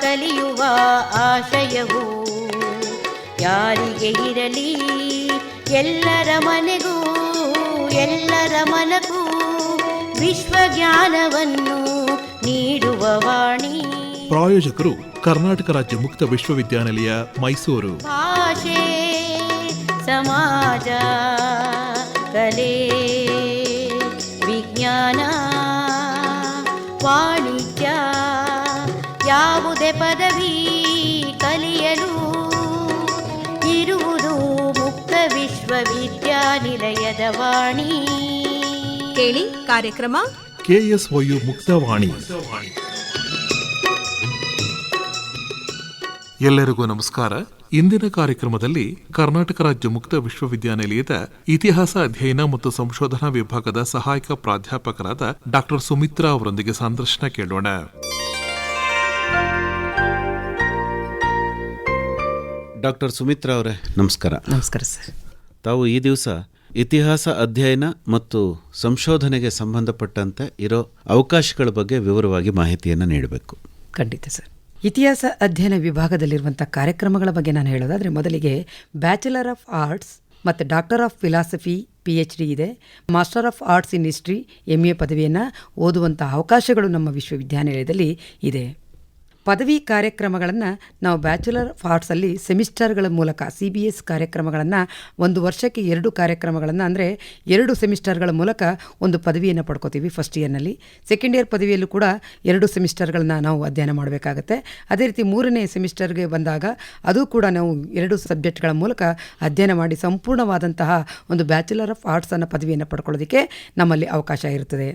ಕಲಿಯುವ ಆಶಯವು ಯಾರಿಗೆ ಇರಲಿ? ಎಲ್ಲರ ಮನೆಗೂ ಎಲ್ಲರ ಮನಗೂ ವಿಶ್ವಜ್ಞಾನವನ್ನು ನೀಡುವ ವಾಣಿ. ಪ್ರಾಯೋಜಕರು ಕರ್ನಾಟಕ ರಾಜ್ಯ ಮುಕ್ತ ವಿಶ್ವವಿದ್ಯಾನಿಲಯ ಮೈಸೂರು. ಭಾಷೆ ಸಮಾಜ. ವಿಶ್ವವಿದ್ಯಾನಿಲಯದ ವಾಣಿ. ಕೇಳಿ ಕಾರ್ಯಕ್ರಮ. ಕೆಎಸ್ಒಯು ಮುಕ್ತವಾಣಿ. ಎಲ್ಲರಿಗೂ ನಮಸ್ಕಾರ. ಇಂದಿನ ಕಾರ್ಯಕ್ರಮದಲ್ಲಿ ಕರ್ನಾಟಕ ರಾಜ್ಯ ಮುಕ್ತ ವಿಶ್ವವಿದ್ಯಾನಿಲಯದ ಇತಿಹಾಸ ಅಧ್ಯಯನ ಮತ್ತು ಸಂಶೋಧನಾ ವಿಭಾಗದ ಸಹಾಯಕ ಪ್ರಾಧ್ಯಾಪಕರಾದ ಡಾಕ್ಟರ್ ಸುಮಿತ್ರಾ ಅವರೊಂದಿಗೆ ಸಂದರ್ಶನ ಕೇಳೋಣ. ಡಾಕ್ಟರ್ ಸುಮಿತ್ರಾ ಅವರೇ ನಮಸ್ಕಾರ. ನಮಸ್ಕಾರ ಸರ್. ತಾವು ಈ ದಿವಸ ಇತಿಹಾಸ ಅಧ್ಯಯನ ಮತ್ತು ಸಂಶೋಧನೆಗೆ ಸಂಬಂಧಪಟ್ಟಂತೆ ಇರೋ ಅವಕಾಶಗಳ ಬಗ್ಗೆ ವಿವರವಾಗಿ ಮಾಹಿತಿಯನ್ನು ನೀಡಬೇಕು. ಖಂಡಿತ ಸರ್. ಇತಿಹಾಸ ಅಧ್ಯಯನ ವಿಭಾಗದಲ್ಲಿರುವಂಥ ಕಾರ್ಯಕ್ರಮಗಳ ಬಗ್ಗೆ ನಾನು ಹೇಳೋದಾದರೆ ಮೊದಲಿಗೆ ಬ್ಯಾಚುಲರ್ ಆಫ್ ಆರ್ಟ್ಸ್ ಮತ್ತು doctor of philosophy P H D ಇದೆ. Master of arts in history M A ಪದವಿಯನ್ನು ಓದುವಂಥ ಅವಕಾಶಗಳು ನಮ್ಮ ವಿಶ್ವವಿದ್ಯಾನಿಲಯದಲ್ಲಿ ಇದೆ. ಪದವಿ ಕಾರ್ಯಕ್ರಮಗಳನ್ನು ನಾವು ಬ್ಯಾಚುಲರ್ ಆಫ್ ಆರ್ಟ್ಸಲ್ಲಿ ಸೆಮಿಸ್ಟರ್ಗಳ ಮೂಲಕ, ಸಿ ಬಿ ಎಸ್ ಕಾರ್ಯಕ್ರಮಗಳನ್ನು, ಒಂದು ವರ್ಷಕ್ಕೆ ಎರಡು ಕಾರ್ಯಕ್ರಮಗಳನ್ನು ಅಂದರೆ ಎರಡು ಸೆಮಿಸ್ಟರ್ಗಳ ಮೂಲಕ ಒಂದು ಪದವಿಯನ್ನು ಪಡ್ಕೋತೀವಿ ಫಸ್ಟ್ ಇಯರ್ನಲ್ಲಿ ಸೆಕೆಂಡ್ ಇಯರ್ ಪದವಿಯಲ್ಲೂ ಕೂಡ ಎರಡು ಸೆಮಿಸ್ಟರ್ಗಳನ್ನ ನಾವು ಅಧ್ಯಯನ ಮಾಡಬೇಕಾಗತ್ತೆ. ಅದೇ ರೀತಿ ಮೂರನೇ ಸೆಮಿಸ್ಟರ್ಗೆ ಬಂದಾಗ ಅದು ಕೂಡ ನಾವು ಎರಡು ಸಬ್ಜೆಕ್ಟ್ಗಳ ಮೂಲಕ ಅಧ್ಯಯನ ಮಾಡಿ ಸಂಪೂರ್ಣವಾದಂತಹ ಒಂದು ಬ್ಯಾಚುಲರ್ ಆಫ್ ಆರ್ಟ್ಸನ್ನು ಪದವಿಯನ್ನು ಪಡ್ಕೊಳ್ಳೋದಕ್ಕೆ ನಮ್ಮಲ್ಲಿ ಅವಕಾಶ ಇರುತ್ತದೆ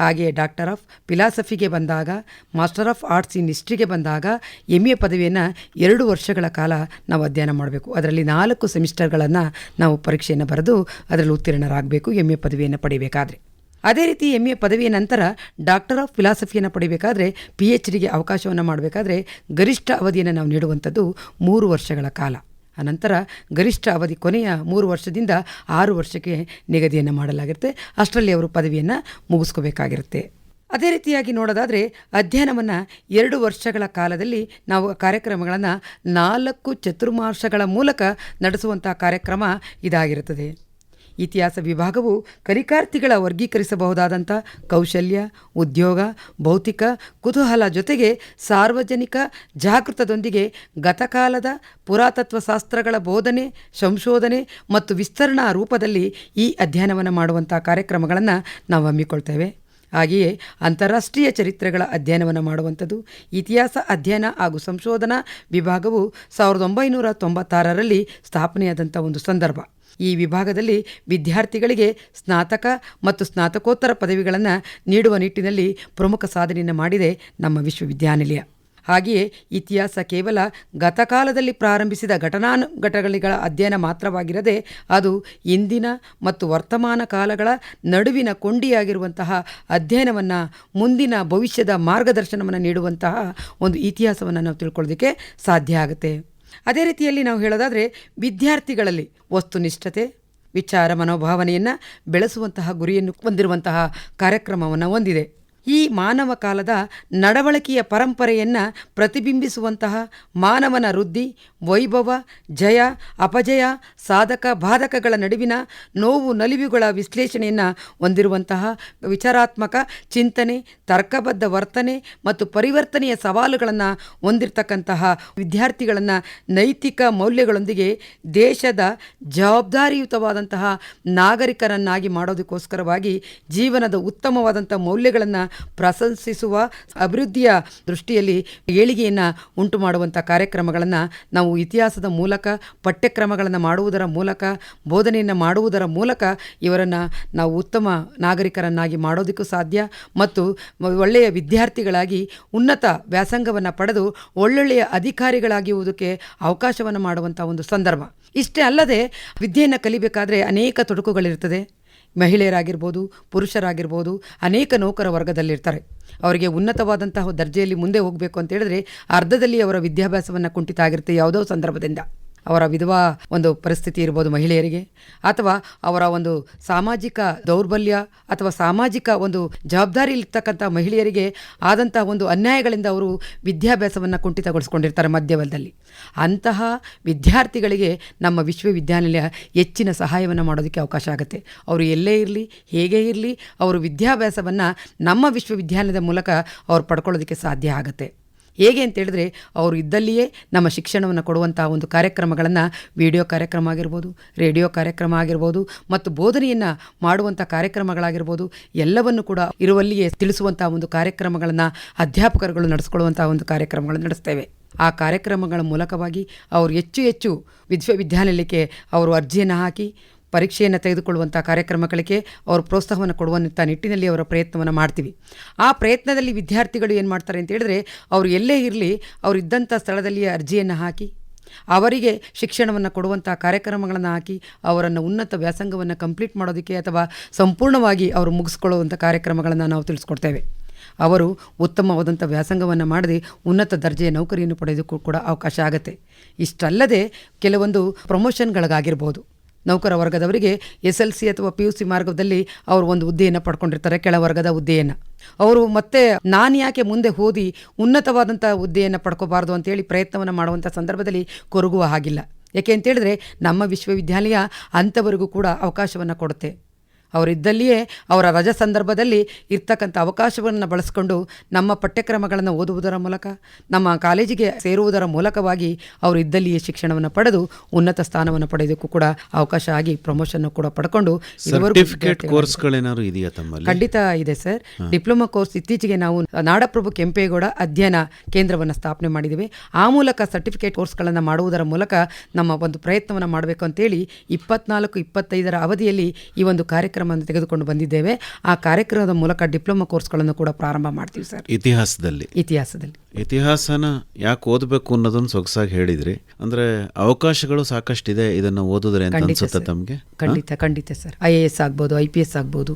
ಹಾಗೆಯೇ ಡಾಕ್ಟರ್ ಆಫ್ ಫಿಲಾಸಫಿಗೆ ಬಂದಾಗ, ಮಾಸ್ಟರ್ ಆಫ್ ಆರ್ಟ್ಸ್ ಇನ್ ಹಿಸ್ಟ್ರಿಗೆ ಬಂದಾಗ ಎಂ ಎ ಪದವಿಯನ್ನು ಎರಡು ವರ್ಷಗಳ ಕಾಲ ನಾವು ಅಧ್ಯಯನ ಮಾಡಬೇಕು. ಅದರಲ್ಲಿ ನಾಲ್ಕು ಸೆಮಿಸ್ಟರ್ಗಳನ್ನು ನಾವು ಪರೀಕ್ಷೆಯನ್ನು ಬರೆದು ಅದರಲ್ಲಿ ಉತ್ತೀರ್ಣರಾಗಬೇಕು ಎಂ ಎ ಪದವಿಯನ್ನು ಪಡೆಯಬೇಕಾದ್ರೆ ಅದೇ ರೀತಿ ಎಂ ಎ ಪದವಿಯ ನಂತರ ಡಾಕ್ಟರ್ ಆಫ್ ಫಿಲಾಸಫಿಯನ್ನು ಪಡೆಯಬೇಕಾದ್ರೆ ಪಿ ಎಚ್ ಡಿಗೆ ಅವಕಾಶವನ್ನು ಮಾಡಬೇಕಾದ್ರೆ ಗರಿಷ್ಠ ಅವಧಿಯನ್ನು ನಾವು ನೀಡುವಂಥದ್ದು ಮೂರು ವರ್ಷಗಳ ಕಾಲ. ಅನಂತರ ಗರಿಷ್ಠ ಅವಧಿ ಕೊನೆಯ ಮೂರು ವರ್ಷದಿಂದ ಆರು ವರ್ಷಕ್ಕೆ ನಿಗದಿಯನ್ನು ಮಾಡಲಾಗಿರುತ್ತೆ. ಅಷ್ಟರಲ್ಲಿ ಅವರು ಪದವಿಯನ್ನು ಮುಗಿಸ್ಕೋಬೇಕಾಗಿರುತ್ತೆ. ಅದೇ ರೀತಿಯಾಗಿ ನೋಡೋದಾದರೆ ಅಧ್ಯಯನವನ್ನು ಎರಡು ವರ್ಷಗಳ ಕಾಲದಲ್ಲಿ ನಾವು ಕಾರ್ಯಕ್ರಮಗಳನ್ನು ನಾಲ್ಕು ಚತುರ್ಮಾಸಗಳ ಮೂಲಕ ನಡೆಸುವಂಥ ಕಾರ್ಯಕ್ರಮ ಇದಾಗಿರುತ್ತದೆ. ಇತಿಹಾಸ ವಿಭಾಗವು ಕಲಿಕಾರ್ಥಿಗಳ ವರ್ಗೀಕರಿಸಬಹುದಾದಂಥ ಕೌಶಲ್ಯ, ಉದ್ಯೋಗ, ಭೌತಿಕ ಕುತೂಹಲ ಜೊತೆಗೆ ಸಾರ್ವಜನಿಕ ಜಾಗೃತದೊಂದಿಗೆ ಗತಕಾಲದ ಪುರಾತತ್ವ ಶಾಸ್ತ್ರಗಳ ಬೋಧನೆ, ಸಂಶೋಧನೆ ಮತ್ತು ವಿಸ್ತರಣಾ ರೂಪದಲ್ಲಿ ಈ ಅಧ್ಯಯನವನ್ನು ಮಾಡುವಂಥ ಕಾರ್ಯಕ್ರಮಗಳನ್ನು ನಾವು ಹಮ್ಮಿಕೊಳ್ತೇವೆ. ಹಾಗೆಯೇ ಅಂತಾರಾಷ್ಟ್ರೀಯ ಚರಿತ್ರೆಗಳ ಅಧ್ಯಯನವನ್ನು ಮಾಡುವಂಥದ್ದು, ಇತಿಹಾಸ ಅಧ್ಯಯನ ಹಾಗೂ ಸಂಶೋಧನಾ ವಿಭಾಗವು ಸಾವಿರದ ಒಂಬೈನೂರ ತೊಂಬತ್ತಾರರಲ್ಲಿ ಸ್ಥಾಪನೆಯಾದಂಥ ಒಂದು ಸಂದರ್ಭ. ಈ ವಿಭಾಗದಲ್ಲಿ ವಿದ್ಯಾರ್ಥಿಗಳಿಗೆ ಸ್ನಾತಕ ಮತ್ತು ಸ್ನಾತಕೋತ್ತರ ಪದವಿಗಳನ್ನು ನೀಡುವ ನಿಟ್ಟಿನಲ್ಲಿ ಪ್ರಮುಖ ಸಾಧನೆಯನ್ನು ಮಾಡಿದೆ ನಮ್ಮ ವಿಶ್ವವಿದ್ಯಾನಿಲಯ. ಹಾಗೆಯೇ ಇತಿಹಾಸ ಕೇವಲ ಗತಕಾಲದಲ್ಲಿ ಪ್ರಾರಂಭಿಸಿದ ಘಟನಾನುಘಟಗಳಿಗಳ ಅಧ್ಯಯನ ಮಾತ್ರವಾಗಿರದೆ ಅದು ಇಂದಿನ ಮತ್ತು ವರ್ತಮಾನ ಕಾಲಗಳ ನಡುವಿನ ಕೊಂಡಿಯಾಗಿರುವಂತಹ ಅಧ್ಯಯನವನ್ನು ಮುಂದಿನ ಭವಿಷ್ಯದ ಮಾರ್ಗದರ್ಶನವನ್ನು ನೀಡುವಂತಹ ಒಂದು ಇತಿಹಾಸವನ್ನು ನಾವು ತಿಳ್ಕೊಳ್ಳೋದಕ್ಕೆ ಸಾಧ್ಯ ಆಗುತ್ತೆ. ಅದೇ ರೀತಿಯಲ್ಲಿ ನಾವು ಹೇಳೋದಾದರೆ ವಿದ್ಯಾರ್ಥಿಗಳಲ್ಲಿ ವಸ್ತುನಿಷ್ಠತೆ, ವಿಚಾರ ಮನೋಭಾವನೆಯನ್ನು ಬೆಳೆಸುವಂತಹ ಗುರಿಯನ್ನು ಹೊಂದಿರುವಂತಹ ಕಾರ್ಯಕ್ರಮವನ್ನು ಹೊಂದಿದೆ ಈ ಮಾನವ ಕಾಲದ ನಡವಳಿಕೆಯ ಪರಂಪರೆಯನ್ನು ಪ್ರತಿಬಿಂಬಿಸುವಂತಹ ಮಾನವನ ವೃದ್ಧಿ, ವೈಭವ, ಜಯ, ಅಪಜಯ, ಸಾಧಕ, ಬಾಧಕಗಳ ನಡುವಿನ ನೋವು ನಲಿವುಗಳ ವಿಶ್ಲೇಷಣೆಯನ್ನು ಹೊಂದಿರುವಂತಹ ವಿಚಾರಾತ್ಮಕ ಚಿಂತನೆ, ತರ್ಕಬದ್ಧ ವರ್ತನೆ ಮತ್ತು ಪರಿವರ್ತನೆಯ ಸವಾಲುಗಳನ್ನು ಹೊಂದಿರತಕ್ಕಂತಹ ವಿದ್ಯಾರ್ಥಿಗಳನ್ನು ನೈತಿಕ ಮೌಲ್ಯಗಳೊಂದಿಗೆ ದೇಶದ ಜವಾಬ್ದಾರಿಯುತವಾದಂತಹ ನಾಗರಿಕರನ್ನಾಗಿ ಮಾಡೋದಕ್ಕೋಸ್ಕರವಾಗಿ ಜೀವನದ ಉತ್ತಮವಾದಂಥ ಮೌಲ್ಯಗಳನ್ನು ಪ್ರಶಂಸಿಸುವ ಅಭಿವೃದ್ಧಿಯ ದೃಷ್ಟಿಯಲ್ಲಿ ಏಳಿಗೆಯನ್ನು ಉಂಟು ಮಾಡುವಂಥ ಕಾರ್ಯಕ್ರಮಗಳನ್ನು ನಾವು ಇತಿಹಾಸದ ಮೂಲಕ, ಪಠ್ಯಕ್ರಮಗಳನ್ನು ಮಾಡುವುದರ ಮೂಲಕ, ಬೋಧನೆಯನ್ನು ಮಾಡುವುದರ ಮೂಲಕ ಇವರನ್ನು ನಾವು ಉತ್ತಮ ನಾಗರಿಕರನ್ನಾಗಿ ಮಾಡೋದಕ್ಕೂ ಸಾಧ್ಯ ಮತ್ತು ಒಳ್ಳೆಯ ವಿದ್ಯಾರ್ಥಿಗಳಾಗಿ, ಉನ್ನತ ವ್ಯಾಸಂಗವನ್ನು ಪಡೆದು ಒಳ್ಳೊಳ್ಳೆಯ ಅಧಿಕಾರಿಗಳಾಗಿರುವುದಕ್ಕೆ ಅವಕಾಶವನ್ನು ಮಾಡುವಂಥ ಒಂದು ಸಂದರ್ಭ. ಇಷ್ಟೇ ಅಲ್ಲದೆ ವಿದ್ಯೆಯನ್ನು ಕಲಿಬೇಕಾದ್ರೆ ಅನೇಕ ತೊಡಕುಗಳಿರ್ತದೆ ಮಹಿಳೆಯರಾಗಿರ್ಬೋದು, ಪುರುಷರಾಗಿರ್ಬೋದು, ಅನೇಕ ನೌಕರ ವರ್ಗದಲ್ಲಿರ್ತಾರೆ. ಅವರಿಗೆ ಉನ್ನತವಾದಂತಹ ದರ್ಜೆಯಲ್ಲಿ ಮುಂದೆ ಹೋಗಬೇಕು ಅಂತ ಹೇಳಿದ್ರೆ ಅರ್ಧದಲ್ಲಿ ಅವರ ವಿದ್ಯಾಭ್ಯಾಸವನ್ನು ಕುಂಠಿತ ಆಗಿರುತ್ತೆ ಯಾವುದೋ ಸಂದರ್ಭದಿಂದ. ಅವರ ವಿಧವಾ ಒಂದು ಪರಿಸ್ಥಿತಿ ಇರ್ಬೋದು ಮಹಿಳೆಯರಿಗೆ, ಅಥವಾ ಅವರ ಒಂದು ಸಾಮಾಜಿಕ ದೌರ್ಬಲ್ಯ ಅಥವಾ ಸಾಮಾಜಿಕ ಒಂದು ಜವಾಬ್ದಾರಿ ಇರ್ತಕ್ಕಂಥ ಮಹಿಳೆಯರಿಗೆ ಆದಂತಹ ಒಂದು ಅನ್ಯಾಯಗಳಿಂದ ಅವರು ವಿದ್ಯಾಭ್ಯಾಸವನ್ನು ಕುಂಠಿತಗೊಳಿಸ್ಕೊಂಡಿರ್ತಾರೆ ಮಧ್ಯವಲ್ಲದಲ್ಲಿ ಅಂತಹ ವಿದ್ಯಾರ್ಥಿಗಳಿಗೆ ನಮ್ಮ ವಿಶ್ವವಿದ್ಯಾನಿಲಯ ಹೆಚ್ಚಿನ ಸಹಾಯವನ್ನು ಮಾಡೋದಕ್ಕೆ ಅವಕಾಶ ಆಗುತ್ತೆ. ಅವರು ಎಲ್ಲೇ ಇರಲಿ, ಹೇಗೆ ಇರಲಿ, ಅವರು ವಿದ್ಯಾಭ್ಯಾಸವನ್ನು ನಮ್ಮ ವಿಶ್ವವಿದ್ಯಾಲಯದ ಮೂಲಕ ಅವರು ಪಡ್ಕೊಳ್ಳೋದಕ್ಕೆ ಸಾಧ್ಯ ಆಗುತ್ತೆ. ಹೇಗೆ ಅಂತ ಹೇಳಿದ್ರೆ ಅವರು ಇದ್ದಲ್ಲಿಯೇ ನಮ್ಮ ಶಿಕ್ಷಣವನ್ನು ಕೊಡುವಂಥ ಒಂದು ಕಾರ್ಯಕ್ರಮಗಳನ್ನು ವಿಡಿಯೋ ಕಾರ್ಯಕ್ರಮ ಆಗಿರ್ಬೋದು, ರೇಡಿಯೋ ಕಾರ್ಯಕ್ರಮ ಆಗಿರ್ಬೋದು ಮತ್ತು ಬೋಧನೆಯನ್ನು ಮಾಡುವಂಥ ಕಾರ್ಯಕ್ರಮಗಳಾಗಿರ್ಬೋದು, ಎಲ್ಲವನ್ನು ಕೂಡ ಇರುವಲ್ಲಿಯೇ ತಿಳಿಸುವಂಥ ಒಂದು ಕಾರ್ಯಕ್ರಮಗಳನ್ನು ಅಧ್ಯಾಪಕರುಗಳು ನಡೆಸ್ಕೊಳ್ಳುವಂಥ ಒಂದು ಕಾರ್ಯಕ್ರಮಗಳನ್ನು ನಡೆಸ್ತೇವೆ. ಆ ಕಾರ್ಯಕ್ರಮಗಳ ಮೂಲಕವಾಗಿ ಅವರು ಹೆಚ್ಚು ಹೆಚ್ಚು ವಿಶ್ವವಿದ್ಯಾನಿಲಯಕ್ಕೆ ಅವರು ಅರ್ಜಿಯನ್ನು ಹಾಕಿ ಪರೀಕ್ಷೆಯನ್ನು ತೆಗೆದುಕೊಳ್ಳುವಂಥ ಕಾರ್ಯಕ್ರಮಗಳಿಗೆ ಅವರು ಪ್ರೋತ್ಸಾಹವನ್ನು ಕೊಡುವಂಥ ನಿಟ್ಟಿನಲ್ಲಿ ಅವರ ಪ್ರಯತ್ನವನ್ನು ಮಾಡ್ತೀವಿ. ಆ ಪ್ರಯತ್ನದಲ್ಲಿ ವಿದ್ಯಾರ್ಥಿಗಳು ಏನು ಮಾಡ್ತಾರೆ ಅಂತ ಹೇಳಿದ್ರೆ, ಅವರು ಎಲ್ಲೇ ಇರಲಿ, ಅವರು ಇದ್ದಂಥ ಸ್ಥಳದಲ್ಲಿ ಅರ್ಜಿಯನ್ನು ಹಾಕಿ, ಅವರಿಗೆ ಶಿಕ್ಷಣವನ್ನು ಕೊಡುವಂಥ ಕಾರ್ಯಕ್ರಮಗಳನ್ನು ಹಾಕಿ, ಅವರನ್ನು ಉನ್ನತ ವ್ಯಾಸಂಗವನ್ನು ಕಂಪ್ಲೀಟ್ ಮಾಡೋದಕ್ಕೆ ಅಥವಾ ಸಂಪೂರ್ಣವಾಗಿ ಅವರು ಮುಗಿಸ್ಕೊಳ್ಳುವಂಥ ಕಾರ್ಯಕ್ರಮಗಳನ್ನು ನಾವು ತಿಳಿಸ್ಕೊಡ್ತೇವೆ. ಅವರು ಉತ್ತಮವಾದಂಥ ವ್ಯಾಸಂಗವನ್ನು ಮಾಡದೆ ಉನ್ನತ ದರ್ಜೆಯ ನೌಕರಿಯನ್ನು ಪಡೆಯೋದಕ್ಕೂ ಕೂಡ ಅವಕಾಶ ಆಗುತ್ತೆ. ಇಷ್ಟಲ್ಲದೆ ಕೆಲವೊಂದು ಪ್ರಮೋಷನ್ಗಳಿಗಾಗಿರ್ಬೋದು ನೌಕರ ವರ್ಗದವರಿಗೆ ಎಸ್ ಎಲ್ ಸಿ ಅಥವಾ ಪಿ ಯು ಸಿ ಮಾರ್ಗದಲ್ಲಿ ಅವರು ಒಂದು ಹುದ್ದೆಯನ್ನು ಪಡ್ಕೊಂಡಿರ್ತಾರೆ ಕೆಳವರ್ಗದ ಹುದ್ದೆಯನ್ನು. ಅವರು ಮತ್ತೆ ನಾನು ಯಾಕೆ ಮುಂದೆ ಓದಿ ಉನ್ನತವಾದಂಥ ಹುದ್ದೆಯನ್ನು ಪಡ್ಕೋಬಾರ್ದು ಅಂತೇಳಿ ಪ್ರಯತ್ನವನ್ನು ಮಾಡುವಂಥ ಸಂದರ್ಭದಲ್ಲಿ ಕೊರಗುವ ಹಾಗಿಲ್ಲ. ಯಾಕೆ ಅಂತೇಳಿದ್ರೆ ನಮ್ಮ ವಿಶ್ವವಿದ್ಯಾಲಯ ಅಂಥವರಿಗೂ ಕೂಡ ಅವಕಾಶವನ್ನು ಕೊಡುತ್ತೆ. ಅವರಿದ್ದಲ್ಲಿಯೇ ಅವರ ರಜಾ ಸಂದರ್ಭದಲ್ಲಿ ಇರ್ತಕ್ಕಂಥ ಅವಕಾಶವನ್ನು ಬಳಸಿಕೊಂಡು ನಮ್ಮ ಪಠ್ಯಕ್ರಮಗಳನ್ನು ಓದುವುದರ ಮೂಲಕ ನಮ್ಮ ಕಾಲೇಜಿಗೆ ಸೇರುವುದರ ಮೂಲಕವಾಗಿ ಅವರು ಇದ್ದಲ್ಲಿಯೇ ಶಿಕ್ಷಣವನ್ನು ಪಡೆದು ಉನ್ನತ ಸ್ಥಾನವನ್ನು ಪಡೆಯೋದಕ್ಕೂ ಕೂಡ ಅವಕಾಶ ಆಗಿ ಪ್ರಮೋಷನ್ ಕೂಡ ಪಡ್ಕೊಂಡು ಕೋರ್ಸ್ಗಳೇನಾದ್ರು ಇದೆಯಾ ತಮ್ಮಲ್ಲಿ? ಖಂಡಿತ ಇದೆ ಸರ್. ಡಿಪ್ಲೊಮಾ ಕೋರ್ಸ್ ಇತ್ತೀಚೆಗೆ ನಾವು ನಾಡಪ್ರಭು ಕೆಂಪೇಗೌಡ ಅಧ್ಯಯನ ಕೇಂದ್ರವನ್ನು ಸ್ಥಾಪನೆ ಮಾಡಿದ್ದೇವೆ. ಆ ಮೂಲಕ ಸರ್ಟಿಫಿಕೇಟ್ ಕೋರ್ಸ್ಗಳನ್ನು ಮಾಡುವುದರ ಮೂಲಕ ನಮ್ಮ ಒಂದು ಪ್ರಯತ್ನವನ್ನು ಮಾಡಬೇಕು ಅಂತೇಳಿ ಇಪ್ಪತ್ನಾಲ್ಕು ಇಪ್ಪತ್ತೈದರ ಅವಧಿಯಲ್ಲಿ ಈ ಒಂದು ಕಾರ್ಯಕ್ರಮವನ್ನು ತೆಗೆದುಕೊಂಡು ಬಂದಿದ್ದೇವೆ. ಆ ಕಾರ್ಯಕ್ರಮದ ಮೂಲಕ ಡಿಪ್ಲೊಮಾ ಕೋರ್ಸ್ಗಳನ್ನು ಕೂಡ ಪ್ರಾರಂಭ ಮಾಡ್ತೀವಿ ಸರ್. ಇತಿಹಾಸದಲ್ಲಿ. ಇತಿಹಾಸದಲ್ಲಿ. ಇತಿಹಾಸನ ಯಾಕೆ ಓದಬೇಕು ಅನ್ನೋದನ್ನು ಸೊಗಸಾಗಿ ಹೇಳಿದ್ರಿ. ಅಂದ್ರೆ ಅವಕಾಶಗಳು ಸಾಕಷ್ಟಿದೆ ಇದನ್ನ ಓದಿದ್ರೆ ಅಂತ ಖಂಡಿತ ಅನ್ಸುತ್ತೆ ತಮ್ಗೆ? ಖಂಡಿತ ಖಂಡಿತ ಸರ್. ಐ ಎ ಎಸ್ ಆಗ್ಬೋದು ಐ ಪಿ ಎಸ್ ಆಗ್ಬೋದು.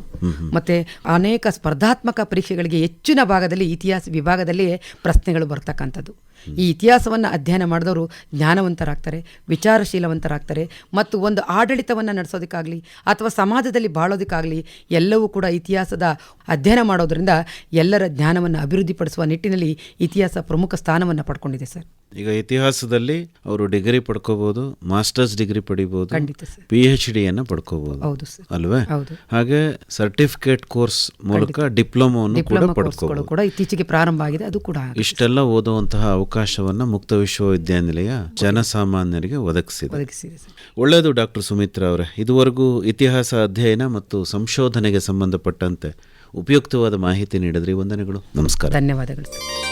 ಮತ್ತೆ ಅನೇಕ ಸ್ಪರ್ಧಾತ್ಮಕ ಪರೀಕ್ಷೆಗಳಿಗೆ ಹೆಚ್ಚಿನ ಭಾಗದಲ್ಲಿ ಇತಿಹಾಸ ವಿಭಾಗದಲ್ಲಿ ಪ್ರಶ್ನೆಗಳು ಬರ್ತಕ್ಕಂಥದ್ದು. ಈ ಇತಿಹಾಸವನ್ನು ಅಧ್ಯಯನ ಮಾಡಿದವರು ಜ್ಞಾನವಂತರಾಗ್ತಾರೆ ವಿಚಾರಶೀಲವಂತರಾಗ್ತಾರೆ ಮತ್ತು ಒಂದು ಆಡಳಿತವನ್ನು ನಡೆಸೋದಕ್ಕಾಗಲಿ ಅಥವಾ ಸಮಾಜದಲ್ಲಿ ಬಾಳೋದಕ್ಕಾಗಲಿ ಎಲ್ಲವೂ ಕೂಡ ಇತಿಹಾಸದ ಅಧ್ಯಯನ ಮಾಡೋದ್ರಿಂದ ಎಲ್ಲರ ಜ್ಞಾನವನ್ನು ಅಭಿವೃದ್ಧಿಪಡಿಸುವ ನಿಟ್ಟಿನಲ್ಲಿ ಇತಿಹಾಸ ಪ್ರಮುಖ ಸ್ಥಾನವನ್ನು ಪಡ್ಕೊಂಡಿದೆ ಸರ್. ಈಗ ಇತಿಹಾಸದಲ್ಲಿ ಅವರು ಡಿಗ್ರಿ ಪಡ್ಕೋಬಹುದು ಮಾಸ್ಟರ್ಸ್ ಡಿಗ್ರಿ ಪಡಿಬಹುದು ಖಂಡಿತ ಸರ್. ಪಿ ಎಚ್ ಡಿಯನ್ನು ಪಡ್ಕೋಬಹುದು ಹೌದು ಸರ್. ಅಲ್ವೇ? ಹೌದು. ಹಾಗೆ ಸರ್ಟಿಫಿಕೇಟ್ ಕೋರ್ಸ್ ಮೂಲಕ ಡಿಪ್ಲೊಮಾವನ್ನು ಕೂಡ ಪಡ್ಕೋಬಹುದು ಕೂಡ ಇತ್ತೀಚೆಗೆ ಪ್ರಾರಂಭ ಆಗಿದೆ ಅದು ಕೂಡ ಇಷ್ಟೆಲ್ಲ ಓದುವಂತಹ ಅವಕಾಶವನ್ನ ಮುಕ್ತ ವಿಶ್ವವಿದ್ಯಾನಿಲಯ ಜನಸಾಮಾನ್ಯರಿಗೆ ಒದಗಿಸಿದೆ. ಒದಗಿಸಿದೆ ಸರ್. ಒಳ್ಳೆಯದು ಡಾಕ್ಟರ್ ಸುಮಿತ್ರಾ ಅವರೇ. ಇದುವರೆಗೂ ಇತಿಹಾಸ ಅಧ್ಯಯನ ಮತ್ತು ಸಂಶೋಧನೆಗೆ ಸಂಬಂಧಪಟ್ಟಂತೆ ಉಪಯುಕ್ತವಾದ ಮಾಹಿತಿ ನೀಡಿದ್ರಿ. ವಂದನೆಗಳು. ನಮಸ್ಕಾರ. ಧನ್ಯವಾದಗಳು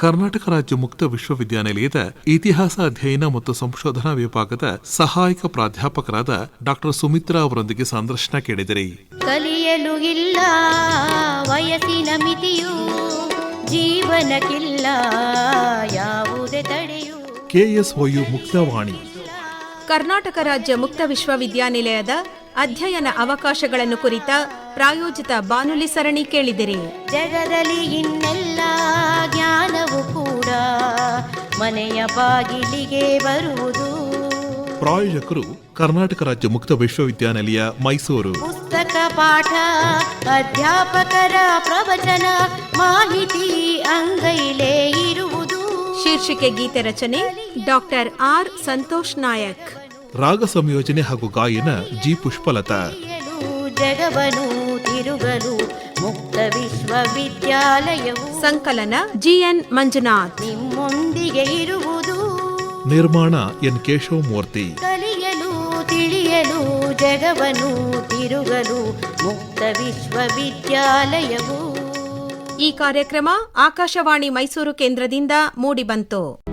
ಕರ್ನಾಟಕ ರಾಜ್ಯ ಮುಕ್ತ ವಿಶ್ವವಿದ್ಯಾನಿಲಯದ ಇತಿಹಾಸ ಅಧ್ಯಯನ ಮತ್ತು ಸಂಶೋಧನಾ ವಿಭಾಗದ ಸಹಾಯಕ ಪ್ರಾಧ್ಯಾಪಕರಾದ ಡಾಕ್ಟರ್ ಸುಮಿತ್ರಾ ಅವರೊಂದಿಗೆ ಸಂದರ್ಶನ ಕೇಳಿದಿರಿ. ಕಲಿಯಲು ಇಲ್ಲ ವಯಸ್ಸಿನ ಮಿತಿಯು ಜೀವನಕ್ಕಿಲ್ಲ ಯಾವುದೇ ತಡೆಯು. ಕೆಎಸ್ಒಯು ಮುಕ್ತವಾಣಿ. ಕರ್ನಾಟಕ ರಾಜ್ಯ ಮುಕ್ತ ವಿಶ್ವವಿದ್ಯಾನಿಲಯದ ಅಧ್ಯಯನ ಅವಕಾಶಗಳನ್ನು ಕುರಿತ ಪ್ರಾಯೋಜಿತ ಬಾನುಲಿ ಸರಣಿ ಕೇಳಿದಿರಿ. ಜಗದಲ್ಲಿ ಇನ್ನೆಲ್ಲ ಜ್ಞಾನವು ಕೂಡ ಮನೆಯ ಬಾಗಿಲಿಗೆ ಬರುವುದು. ಪ್ರಾಯೋಜಕರು ಕರ್ನಾಟಕ ರಾಜ್ಯ ಮುಕ್ತ ವಿಶ್ವವಿದ್ಯಾನಿಲಯ ಮೈಸೂರು. ಪುಸ್ತಕ ಪಾಠ ಅಧ್ಯಾಪಕರ ಪ್ರವಚನ ಮಾಹಿತಿ ಅಂಗೈಲೇ ಇರುವುದು. ಶೀರ್ಷಿಕೆ ಗೀತೆ ರಚನೆ ಡಾಕ್ಟರ್ ಆರ್ ಸಂತೋಷ್ ನಾಯಕ್. ರಾಗ ಸಂಯೋಜನೆ ಹಾಗೂ ಗಾಯನ ಜಿ ಪುಷ್ಪಲತಾ. ಜಗವನು ತಿರುಗಲು ಮುಕ್ತ ವಿಶ್ವವಿದ್ಯಾಲಯವು. ಸಂಕಲನ ಜಿಎನ್ ಮಂಜುನಾಥ್. ನಿಮ್ಮೊಂದಿಗೆ ಇರುವುದು. ನಿರ್ಮಾಣ ಎನ್ ಕೇಶವ ಮೂರ್ತಿ ಕಲಿಯಲು ತಿಳಿಯಲು ಜಗವನು ತಿರುಗಲು ಮುಕ್ತ ವಿಶ್ವವಿದ್ಯಾಲಯವು. ಈ ಕಾರ್ಯಕ್ರಮ ಆಕಾಶವಾಣಿ ಮೈಸೂರು ಕೇಂದ್ರದಿಂದ ಮೂಡಿಬಂತು.